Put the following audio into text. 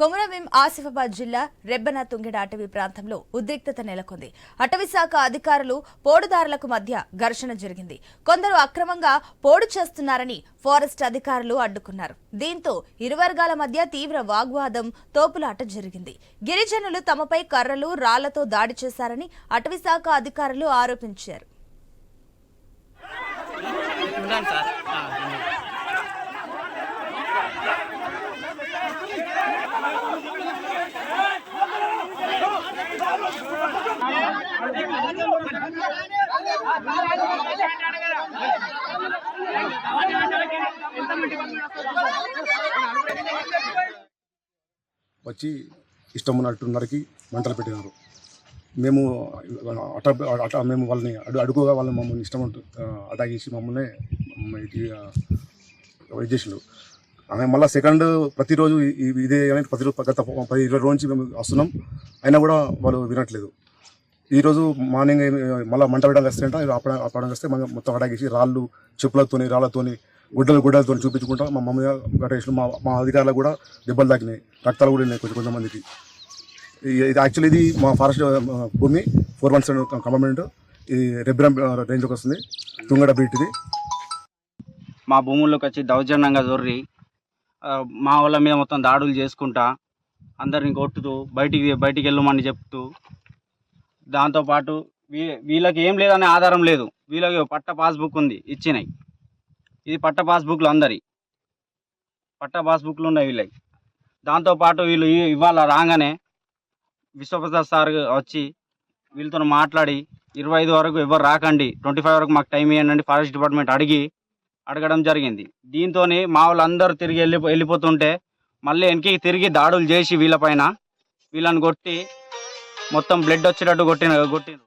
కొమరవీం ఆసిఫాబాద్ జిల్లా రెబ్బన తుంగిడ అటవీ ప్రాంతంలో ఉద్రిక్తత నెలకొంది. అటవీ శాఖ అధికారులు పోడుదారులకు మధ్య ఘర్షణ జరిగింది. కొందరు అక్రమంగా పోడు చేస్తున్నారని ఫారెస్ట్ అధికారులు అడ్డుకున్నారు. దీంతో ఇరు వర్గాల మధ్య తీవ్ర వాగ్వాదం తోపులాట జరిగింది. గిరిజనులు తమపై కర్రలు రాళ్ళతో దాడి చేశారని అటవీ శాఖ అధికారులు ఆరోపించారు. వచ్చి ఇష్టం ఉన్నట్టున్నరకి మంటలు పెట్టినారు. మేము అట అట మేము వాళ్ళని అడు అడుగుగా వాళ్ళని మమ్మల్ని ఇష్టం అటాక్ చేసి మమ్మల్ని మ- ఇది ఆమె మళ్ళీ సెకండ్ ప్రతిరోజు ఇదే అనేది ప్రతిరోజు గత పది ఇరవై రోజు నుంచి మేము వస్తున్నాం. అయినా కూడా వాళ్ళు వినట్లేదు. ఈరోజు మార్నింగ్ మళ్ళీ మంట పెట్టడానికి వస్తే ఆపడం ఆపడానికి వస్తే మనం మొత్తం అటాక్ రాళ్ళు చెప్పులతోని రాళ్ళతోని గుడ్డలు గుడ్డలతో చూపించుకుంటా మా మమ్మీ గటేషన్ మా మా అధికారులకు కూడా దెబ్బలు తాకినాయి. రక్తాలు కూడా ఉన్నాయి కొంచెం కొంతమందికి ఇది యాక్చువల్లీ ఇది మా ఫారెస్ట్ భూమి ఫోర్ వన్ సెవెన్ కంపర్మెంట్ ఇది రెబ్బరం రేంజ్కి వస్తుంది. తుంగడ బీట్ ఇది మా భూముల్లోకి వచ్చి దౌర్జన్యంగా దొర్రి మా వాళ్ళ మీద మొత్తం దాడులు చేసుకుంటా అందరిని కొట్టుతూ బయటికి బయటికి వెళ్ళమని చెప్తూ దాంతోపాటు వీ వీళ్ళకి ఏం లేదనే ఆధారం లేదు. వీళ్ళకి పట్ట పాస్బుక్ ఉంది ఇచ్చినాయి. ఇది పట్ట పాస్బుక్లు అందరి. పట్ట పాస్బుక్లు ఉన్నాయి వీళ్ళకి. దాంతోపాటు వీళ్ళు ఇవాళ రాగానే విశ్వప్రసాద్ సార్ వచ్చి వీళ్ళతో మాట్లాడి ఇరవై ఐదు వరకు ఎవరు రాకండి ట్వంటీ ఫైవ్ వరకు మాకు టైం ఇవ్వండి ఫారెస్ట్ డిపార్ట్మెంట్ అడిగి అడగడం జరిగింది. దీంతో మా వాళ్ళందరూ తిరిగి వెళ్ళి వెళ్ళిపోతుంటే మళ్ళీ వెనక్కి తిరిగి దాడులు చేసి వీళ్ళపైన వీళ్ళని కొట్టి మొత్తం బ్లడ్ వచ్చేటట్టు కొట్టిన కొట్టిన